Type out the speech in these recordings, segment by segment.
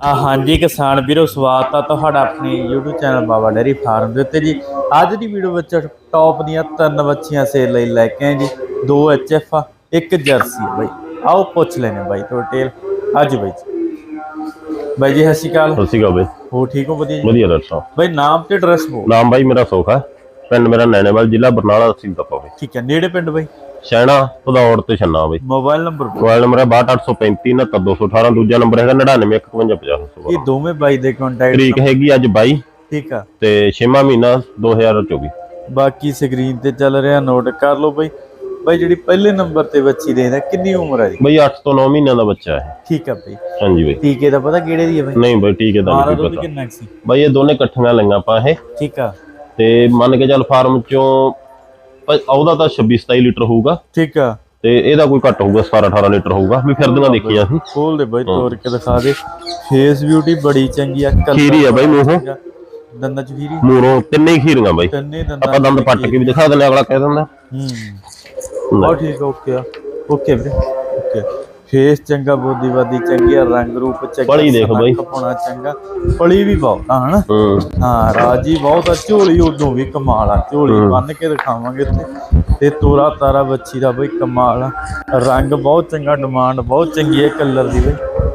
ਆ ਹਾਂਜੀ ਕਿਸਾਨ ਵੀਰੋ ਸਵਾਗਤ ਆ ਤੁਹਾਡਾ ਆਪਣੇ YouTube channel Baba dairy farm ਦੇ ਉੱਤੇ ਜੀ। ਅੱਜ ਦੀ ਵੀਡੀਓ ਵਿੱਚ ਟੌਪ ਦੀਆਂ ਤਿੰਨ ਬੱਚੀਆਂ ਸੇਲ ਲਈ ਲੈ ਕੇ ਆਏ ਜੀ। ਦੋ ਆ ਇੱਕ ਜਰਸੀ ਬਾਈ। ਆਓ ਪੁੱਛ ਲੈਣੇ ਬਾਈ ਤੋਂ ਡਿਟੇਲ ਅੱਜ ਬਾਈ ਜੀ। ਬਾਈ ਜੀ ਸਤਿ ਸ਼੍ਰੀ ਅਕਾਲ। ਸਤਿ ਸ਼੍ਰੀ ਅਕਾਲ ਬਈ। ਹੋ ਠੀਕ ਹੋ? ਵਧੀਆ ਜੀ? ਵਧੀਆ ਡਾਕਟਰ ਬਾਈ ਨਾਮ ਤੇ ਐਡਰੈਸ ਬੋ ਨਾਮ ਬਾਈ ਮੇਰਾ ਸੋਖ ਪਿੰਡ ਮੇਰਾ ਨੈਣੇਵਾਲ ਜ਼ਿਲ੍ਹਾ ਬਰਨਾਲਾ ਤਹਿਸੀਲ ਤਪਾਵੇ ਠੀਕ ਹੈ ਨੇੜੇ ਪਿੰਡ ਬਾਈ? ਸ਼ੈਣਾ ਪਧੌੜ ਤੇ ਛੰਨਾ ਬਈ। Mobile number. ਮੋਬਾਈਲ ਨੰਬਰ ਹੈ 6235 69218 ਦੂਜਾ ਨੰਬਰ ਹੈਗਾ 991550 ਇਹ ਦੋਵੇਂ ਬਾਈ ਦੇ ਕੰਟੈਕਟ ਤਰੀਕ ਹੈਗੀ ਅੱਜ 22 ਠੀਕ ਆ। ਤੇ 6ਵਾਂ ਮਹੀਨਾ 2024 ਬਾਕੀ ਸਕਰੀਨ ਤੇ ਚੱਲ ਰਿਹਾ ਨੋਟ ਕਰ ਲਓ ਬਾਈ। ਬਾਈ ਜਿਹੜੀ ਪਹਿਲੇ ਨੰਬਰ ਤੇ ਬੱਚੀ ਦੇਖਦਾ ਕਿੰਨੀ ਉਮਰ ਹੈ ਜੀ ਬਈ 8 ਤੋਂ 9 ਮਹੀਨਿਆਂ ਦਾ ਬੱਚਾ ਹੈ। ਠੀਕ ਆ ਬਾਈ। ਹਾਂਜੀ ਬਈ। ਟੀਕੇ ਦਾ ਪਤਾ ਕਿਹੜੇ ਦੀ ਹੈ ਬਾਈ? ਨਹੀਂ ਬਈ ਤਾਂ ਮਾਰਾ ਨਹੀਂ ਪਤਾ ਕਿੰਨਾ ਕੁ ਸੀ? ਬਈ ਇਹ ਦੋਨੇ ਇਕੱਠੀਆਂ ਲਈਆਂ ਆਪਾਂ ਇਹ। ਠੀਕ ਆ। ਤੇ ਮੰਨ ਕੇ ਚੱਲ ਫਾਰਮ ਚੋਂ ਉਹਦਾ ਤਾਂ 26 27 ਲੀਟਰ ਹੋਊਗਾ। ਠੀਕ ਆ। ਤੇ ਇਹਦਾ ਕੋਈ ਘੱਟ ਹੋਊਗਾ 17 18 ਲੀਟਰ ਹੋਊਗਾ। ਵੀ ਫਿਰਦੀਆਂ ਦੇਖੀਆਂ ਸੀ ਖੋਲ ਦੇ ਬਾਈ ਤੋੜ ਕੇ ਦਿਖਾ ਦੇ। ਫੇਸ ਬਿਊਟੀ ਬੜੀ ਚੰਗੀ ਆ ਕਲਰ ਖੀਰੀ ਆ ਬਾਈ ਮੂੰਹੋਂ। ਦੰਦਾਂ ਚ ਖੀਰੀ। ਮੂਰੋਂ ਤਿੰਨੇ ਹੀ ਖੀਰੀਆਂ ਬਾਈ। ਤਿੰਨੇ ਦੰਦਾਂ ਆਪਾਂ ਦੰਦ ਪੱਟ ਕੇ ਵੀ ਦਿਖਾ ਦਿੰਦੇ ਅਗਲਾ ਕਹਿ ਦਿੰਦਾ। ਹੂੰ। ਬਹੁਤ ਠੀਕ ਓਕੇ ਆ। ਓਕੇ ਵੀਰੇ। ਓਕੇ। ਫੇਸ ਚੰਗਾ ਬੋਦੀ ਬਾਦੀ ਚੰਗੀ ਆ ਰੰਗ ਰੂਪ ਚੰਗਾ ਪਲੀ ਦੇਖ ਬਾਈ। ਕਪਣਾ ਚੰਗਾ। ਪਲੀ ਵੀ ਬਹੁਤ ਆ ਹਨਾ? ਹੂੰ। ਹਾਂ ਰਾਜੀ ਬਹੁਤ ਆ ਝੋਲੀ ਉਦੋਂ ਵੀ ਕਮਾਲ ਆ ਝੋਲੀ ਬੰਨ ਕੇ ਦਿਖਾਵਾਂਗੇ ਇੱਥੇ। ਤੇ ਤੋਰਾ ਤਾਰਾ ਬੱਚੀ ਦਾ ਬਈ ਕਮਾਲ ਆ। ਰੰਗ ਬਹੁਤ ਚੰਗਾ ਡਿਮਾਂਡ ਬਹੁਤ ਚੰਗੀ ਹੈ ਕਲਰ ਦੀ ਬਈ।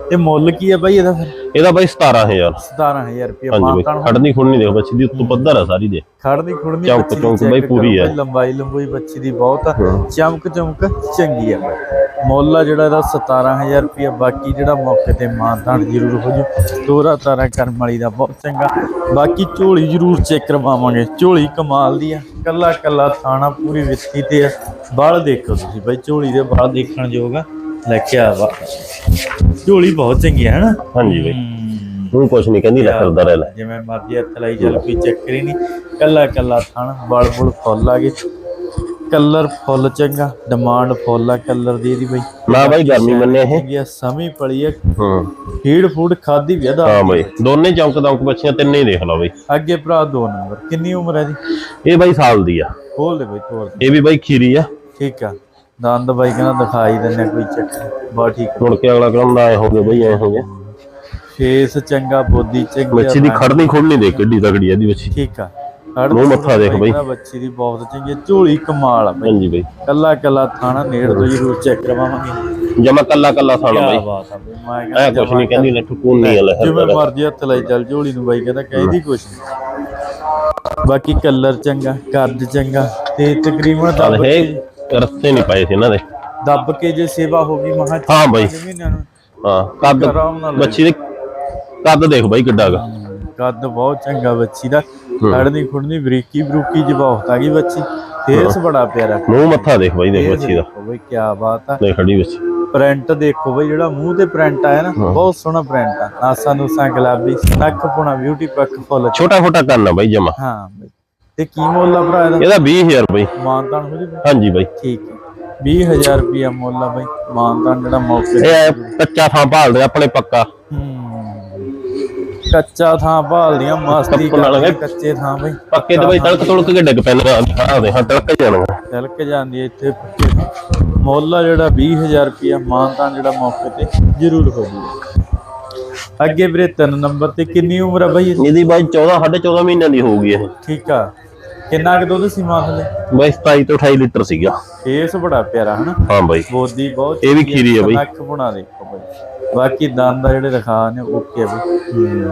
ਤੇ ਮੁੱਲ ਕੀ ਹੈ ਬਈ ਇਹਦਾ ਫਿਰ? ਇਹਦਾ ਬਾਈ 17000 17000 ਰੁਪਏ ਮਾਨਤਾਨ ਖੜਨੀ ਖੁੜਨੀ ਦੇਖ ਬੱਚੀ ਦੀ ਉੱਤੋਂ ਪੱਧਰ ਆ ਸਾਰੀ ਦੇ ਖੜਨੀ ਖੁੜਨੀ ਚੌਂਕ- ਚੌਂਕ ਬਈ ਪੂਰੀ। ਬਈ, ਲੰਬਾਈ ਲੰਬੂਈ ਬੱਚੀ ਦੀ ਬਹੁਤ ਆ। ਹਾਂ। ਚਮਕ ਚਮਕ ਚੰਗੀ ਆ। ਬਈ ਮੁੱਲ ਆ ਜਿਹੜਾ ਇਹਦਾ 17000 ਰੁਪਏ ਬਾਕੀ ਜਿਹੜਾ ਮੌਕੇ ਤੇ ਮਾਨਤਾਨ ਜ਼ਰੂਰ ਹੋ ਜੂ ਤੋਰਾ ਤਾਰਾ ਕਰਮ ਵਾਲੀ ਦਾ ਬਹੁਤ ਚੰਗਾ। ਬਾਕੀ ਝੋਲੀ ਜ਼ਰੂਰ ਚੈੱਕ ਕਰਵਾਵਾਂਗੇ। ਝੋਲੀ ਕਮਾਲ ਦੀ ਆ। ਕੱਲਾ ਕੱਲਾ ਥਾਣਾ ਪੂਰੀ ਵਿੱਤੀ ਤੇ ਆ। ਬਾਲ ਦੇਖੋ ਤੁਸੀਂ ਬਈ ਝੋਲੀ ਦੇ ਬਾਲ ਦੇਖਣ ਯੋਗ ਆ। ਲੈ ਕੇ ਆ ਵਾ। ਝੋਲੀ ਬਹੁਤ ਚੰਗੀ ਹੈ ਹਨਾ ਹਾਂਜੀ ਬਾਈ। ਤੂੰ ਕੁਛ ਨਹੀਂ ਕਹਿੰਦੀ ਲੈ ਫਿਰਦਾ ਰਹਿ ਲੈ ਜਿਵੇਂ ਮਰਜ਼ੀ ਹੱਥ ਲਾਈ ਚੱਲ ਕੋਈ ਚੱਕਰ ਨਹੀਂ। ਕੱਲਾ ਕੱਲਾ ਥਣ ਬਲ ਬੁਲ ਫੁੱਲ ਆ ਗਏ। ਕਲਰ ਫੁੱਲ ਚੰਗਾ ਡਿਮਾਂਡ ਫੁੱਲ ਆ ਕਲਰ ਦੀ ਇਹਦੀ ਬਈ। ਨਾ ਬਾਈ ਗਰਮੀ ਮੰਨੇ ਇਹ। ਆ ਸਮੀ ਪਲੀ ਆ। ਹੂੰ। ਫੀਡ ਫੂਡ ਖਾਦੀ ਵੀ ਅਦਾ ਹਾਂ ਬਾਈ ਦੋਨੇ ਚੌਂਕ ਦੌਂਕ ਬੱਚੀਆਂ ਤਿੰਨੇ ਹੀ ਦੇਖ ਲਓ ਬਾਈ। ਅੱਗੇ ਭਰਾ ਦੋ ਨੰਬਰ ਕਿੰਨੀ ਉਮਰ ਹੈ ਦੀ ਇਹ ਬਾਈ ਸਾਲ ਦੀ ਆ। ਖੋਲ ਦੇ ਬਈ ਦੇ। ਇਹ ਵੀ ਬਾਈ ਖੀਰੀ ਆ। ਠੀਕ ਆ। ਦੰਦ ਬਾਈ ਕਹਿੰਦਾ ਦਿਖਾਈ ਦਿੰਨੇ ਕੋਈ ਚੱਕਰ ਬਾ ਠੀਕ ਮੁੜ ਕੇ ਅਗਲਾ ਕਹਿੰਦਾ ਐ ਹੋ ਗਿਆ ਬਾਈ ਐ ਹੋ ਗਿਆ। ਫੇਸ ਚੰਗਾ ਬੋਦੀ ਚੰਗੀ ਬੱਚੀ ਦੀ ਖੜਨੀ ਖੁੜਨੀ ਦੇਖ ਕਿੱਡੀ ਤਗੜੀ ਆ ਦੀ ਬੱਚੀ। ਠੀਕ ਆ। ਮੂੰਹ ਮੱਥਾ ਦੇਖ ਬਈ। ਬੱਚੀ ਦੀ ਬਹੁਤ ਚੰਗੀ ਝੋਲੀ ਕਮਾਲ ਆ ਬਈ। ਹਾਂਜੀ ਬਾਈ। ਕੱਲਾ ਕੱਲਾ ਥਾਣਾ ਨੇੜ ਤੋਂ ਜ਼ਰੂਰ ਚੈੱਕ ਕਰਵਾਵਾਂਗੇ। ਜਮਾ ਕੱਲਾ ਕੱਲਾ ਸਾਣਾ ਕੀ ਬਾਈ। ਬਾਤ ਆ ਬਈ ਮੈਂ ਐ ਕੁਛ ਨਹੀਂ ਕਹਿੰਦੀ ਲੈ ਠਕੂਨ ਨਹੀਂ ਲੈ ਜਿਵੇਂ ਮਰਜ਼ੀ ਹੱਥ ਲਈ ਚੱਲ ਝੋਲੀ ਨੂੰ ਬਾਈ ਕਹਿੰਦਾ ਕਹਿੰਦੀ ਕੁਛ ਨਹੀਂ ਬਾਕੀ ਕਲਰ ਚੰਗਾ ਕੱਦ ਚੰਗਾ ਤੇ ਤਕਰੀਬਨ ਚੱਲ ਦੱਬ ਇਹ ਰਸਤੇ ਨਹੀਂ ਪਏ ਸੀ ਇਹਨਾਂ ਦੇ। ਦੱਬ ਕੇ ਜੇ ਸੇਵਾ ਹੋ ਗਈ ਮਹਾ ਹਾਂ ਬਾਈ। ਮਹੀਨਿਆਂ ਨੂੰ। ਹਾਂ ਕੱਦ ਆਰਾਮ ਨਾਲ ਲੈ ਬੱਚੀ ਦੇ ਕੱਦ ਦੇਖ ਬਾਈ ਕਿੱਡਾ ਹੈਗਾ ਕੱਦ ਬਹੁਤ ਚੰਗਾ ਬੱਚੀ ਦਾ। ਖੜਨੀ ਖੁੜਨੀ ਬਰੀਕੀ ਬਰੂਕੀ ਜੀ ਬਹੁਤ ਆ ਗਈ ਬੱਚੀ। ਫੇਸ ਬੜਾ ਪਿਆਰਾ। ਮੂੰਹ ਮੱਥਾ ਦੇਖ ਬਾਈ ਦੇਖ ਬੱਚੀ ਦਾ। ਬਈ ਕੀ ਬਾਤ ਆ। ਦੇਖ ਖੜੀ ਬੱਚੀ। ਪ੍ਰਿੰਟ ਦੇਖੋ ਬਈ ਜਿਹੜਾ ਮੂੰਹ ਤੇ ਪ੍ਰਿੰਟ ਆਇਆ ਨਾ ਬਹੁਤ ਸੋਹਣਾ ਪ੍ਰਿੰਟ ਆ। ਨਾਸਾਂ ਨੂਸਾਂ ਗੁਲਾਬੀ ਨੱਕ ਪੁਣਾ ਬਿਊਟੀ ਪੱਕ ਫੁੱਲ। ਛੋਟਾ ਕੰਨ ਆ ਬਾਈ ਜਮਾ। ਹਾਂ ਬਈ। ਤੇ ਕੀ ਮੁੱਲ ਆ ਭਰਾ ਇਹਦਾ? ਇਹਦਾ 20000 ਬਾਈ। ਮਾਨਤਾਨ ਹੋ ਜੀ ਹਾਂਜੀ ਬਾਈ। ਠੀਕ ਹੈ 20000 ਰੁਪਿਆ ਮੁੱਲ ਆ ਬਈ। ਮਾਨਤਾਨ ਜਿਹੜਾ ਮੌਕੇ ਇਹ ਕੱਚਾ ਥਾਂ ਭਾਲਦੇ ਆਪਣੇ ਪੱਕਾ। ਹੂੰ। ਕੱਚਾ ਥਾਂ ਭਾਲਦੀਆਂ ਮਸਤੀ ਕੱਚੇ ਥਾਂ ਬਈ। ਪੱਕੇ ਤੇ ਬਾਈ ਤੜਕ ਤੁਲਕ ਕੇ ਡਿੱਗ ਪੈਂਦੇ ਆ? ਦੇ ਹਾਂ ਤੜਕ ਜਾਣਗਾ ਤਿਲਕ ਜਾਂਦੀ ਹੈ ਇੱਥੇ ਪੱਕੇ। ਮੁੱਲ ਆ ਜਿਹੜਾ 20000 ਰੁਪਿਆ ਮਾਨਤਾਨ ਜਿਹੜਾ ਮੌਕੇ ਤੇ ਜ਼ਰੂਰ ਹੋ ਜੂਗਾ ਅੱਗੇ ਵੀਰੇ ਤਿੰਨ ਨੰਬਰ ਤੇ ਕਿੰਨੀ ਉਮਰ ਆ ਬਈ? ਇਹਦੀ? ਬਾਈ 14 14.5 ਮਹੀਨਿਆਂ ਦੀ ਹੋਊਗੀ ਇਹ। ਠੀਕ ਆ। ਕਿੰਨਾ ਕੁ ਦੁੱਧ ਸੀ ਮਾਂ ਥਲੇ ਬਾਈ 27 ਤੋਂ 28 ਲੀਟਰ ਸੀਗਾ। ਫੇਸ ਬੜਾ ਪਿਆਰਾ ਹਨਾ? ਹਾਂ ਬਾਈ। ਬੋਦੀ ਬਹੁਤ ਇਹ ਵੀ ਖੀਰੀ ਆ ਬਈ। ਨੱਕ ਬੁਣਾ ਦੇਖੋ ਬਾਕੀ ਦੰਦ ਆ ਜਿਹੜੇ ਰਖਾ ਨੇ ਓਕੇ ਬਈ।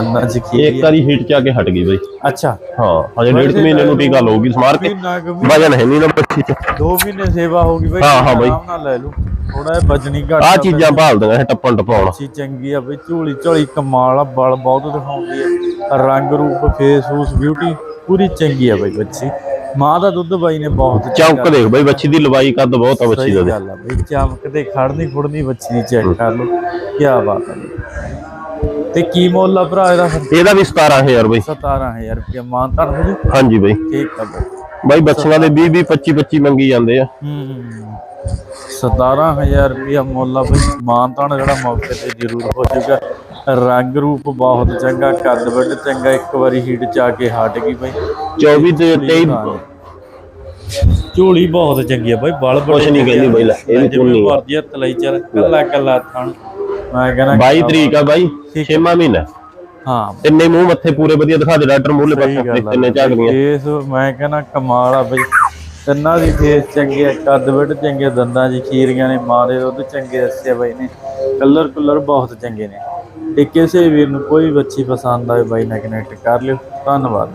ਅੰਦਾਂ ਚ ਇਹ ਖੀਰੀ ਇੱਕ ਵਾਰੀ ਹੀਟ ਚ ਆ ਕੇ ਹਟ ਗਈ ਬਾਈ। ਅੱਛਾ। ਹਾਂ ਹਜੇ ਡੇਢ ਕੁ ਮਹੀਨੇ ਨੂੰ ਟੀਕਾ ਲਊਗੀ ਸਮਾਰ ਕੇ ਮਹੀਨਾ ਕੁ ਵੀ- ਵਜਨ ਹੈ ਨਹੀਂ ਨਾ ਬੱਚੀ ਚ। ਦੋ ਮਹੀਨੇ ਸੇਵਾ ਹੋ ਗਈ ਬਈ ਹਾਂ, ਹਾਂ ਬਈ। ਆਰਾਮ ਨਾਲ ਲੈ ਲੂ ਥੋੜਾ ਜਿਹਾ ਵਜਨੀ ਘੱਟ ਆ ਚੀਜ਼ਾਂ ਭਾਲਦੀਆਂ ਇਹ ਟੱਪਣ ਟਪਾਉਣ। ਅੱਛੀ ਚੰਗੀ ਆ ਬਈ ਝੋਲੀ ਝੋਲੀ ਕਮਾਲ ਆ ਬਲ ਬਹੁਤ ਦਿਖਾਉਂਦੀ ਆ। ਰੰਗ ਰੂਪ ਫੇਸ ਫੂਸ ਬਿਊਟੀ ਪੂਰੀ ਚੰਗੀ ਆ ਬਈ ਬੱਚੀ। ਮਾਂ ਦਾ ਦੁੱਧ ਬਾਈ ਨੇ ਬਹੁਤ ਚੌਂਕ ਦੇਖ ਬਾਈ ਬੱਚੀ ਦੀ ਲਵਾਈ ਕੱਦ ਬਹੁਤ ਆ ਬੱਚੀ ਸਹੀ ਦਾ ਦੇ। ਗੱਲ ਆ ਬਈ ਚਮਕ ਤੇ ਖੜਨੀ ਖੁੜਨੀ ਬੱਚੀ ਦੀ ਚੈੱਕ ਕਰ ਲਓ ਕੀ ਬਾਤ ਬਈ। ਤੇ ਕੀ ਮੁੱਲ ਆ ਭਰਾ ਇਹਦਾ ਇਹਦਾ ਵੀ 17000 ਬਾਈ। 17000 ਰੁਪਏ ਮਾਂ ਤਾਂ ਹੋ ਜੀ। ਹਾਂਜੀ ਬਾਈ। ਠੀਕ ਆ ਬਈ। ਬਾਈ ਬੱਚੀਆਂ ਦੇ 20 20 25 25 ਮੰਗੀ ਜਾਂਦੇ ਆ। ਹੂੰ 17000 ਰੁਪਏ ਮੁੱਲ ਆ ਬਈ। ਮਾਂ ਤਾਂ ਜਿਹੜਾ ਮੌਕੇ ਤੇ ਜ਼ਰੂਰ ਹੋ ਜਾਊਗਾ। ਰੰਗ ਰੂਪ ਬਹੁਤ ਚੰਗਾ ਕੱਦ ਵੱਡ ਚੰਗਾ ਇੱਕ ਵਾਰੀ ਹੀਟ ਚ ਆ ਕੇ ਹਟ ਗਈ ਬਈ। 24 ਤੇ 23 ਝੋਲੀ ਬਹੁਤ ਚੰਗੀ ਆ ਬਾਈ ਬਲ ਬੜੇ ਕੁਛ ਨੀ ਕਹਿੰਦੀ ਬਾਈ ਲੈ, ਇਹ ਵੀ ਜਿਵੇਂ ਪੁੰਨੀ ਆ। ਮਰਜ਼ੀ ਹੱਥ ਲਈ ਚੱਲ ਕੱਲਾ ਕੱਲਾ ਥਣ ਮੈਂ ਕਹਿੰਦਾ 22 ਤਰੀਕ ਆ ਬਾਈ ਠੀਕ। 6ਵਾਂ ਮਹੀਨਾ। ਹਾਂ। ਤਿੰਨੇ ਮੂੰਹ ਮੱਥੇ ਪੂਰੇ ਵਧੀਆ ਦਿਖਾ ਦੇ ਡਾਕਟਰ ਸਹੀ ਪਾਸੇ ਤਿੰਨੇ ਝਾਕਦੀਆਂ। ਫੇਸ ਮੈਂ ਕਹਿੰਦਾ ਕਮਾਲ ਆ ਬਈ। ਤਿੰਨਾਂ ਦੀ ਫੇਸ ਚੰਗੀ ਆ ਕੱਦ ਵੱਡ ਚੰਗੇ ਦੰਦਾਂ ਦੀ ਖੀਰੀਆਂ ਨੇ ਮਾਂ ਦੇ ਦੁੱਧ ਚੰਗੇ ਦੱਸੇ ਬਾਈ ਨੇ। ਕਲਰ ਕੁਲਰ ਬਹੁਤ ਚੰਗੇ ਨੇ। ਤੇ ਕਿਸੇ ਵੀਰ ਨੂੰ ਕੋਈ ਬੱਚੀ ਪਸੰਦ ਆਵੇ ਬਾਈ ਨਾਲ ਕਨੈਕਟ ਕਰ ਲਿਓ। ਧੰਨਵਾਦ।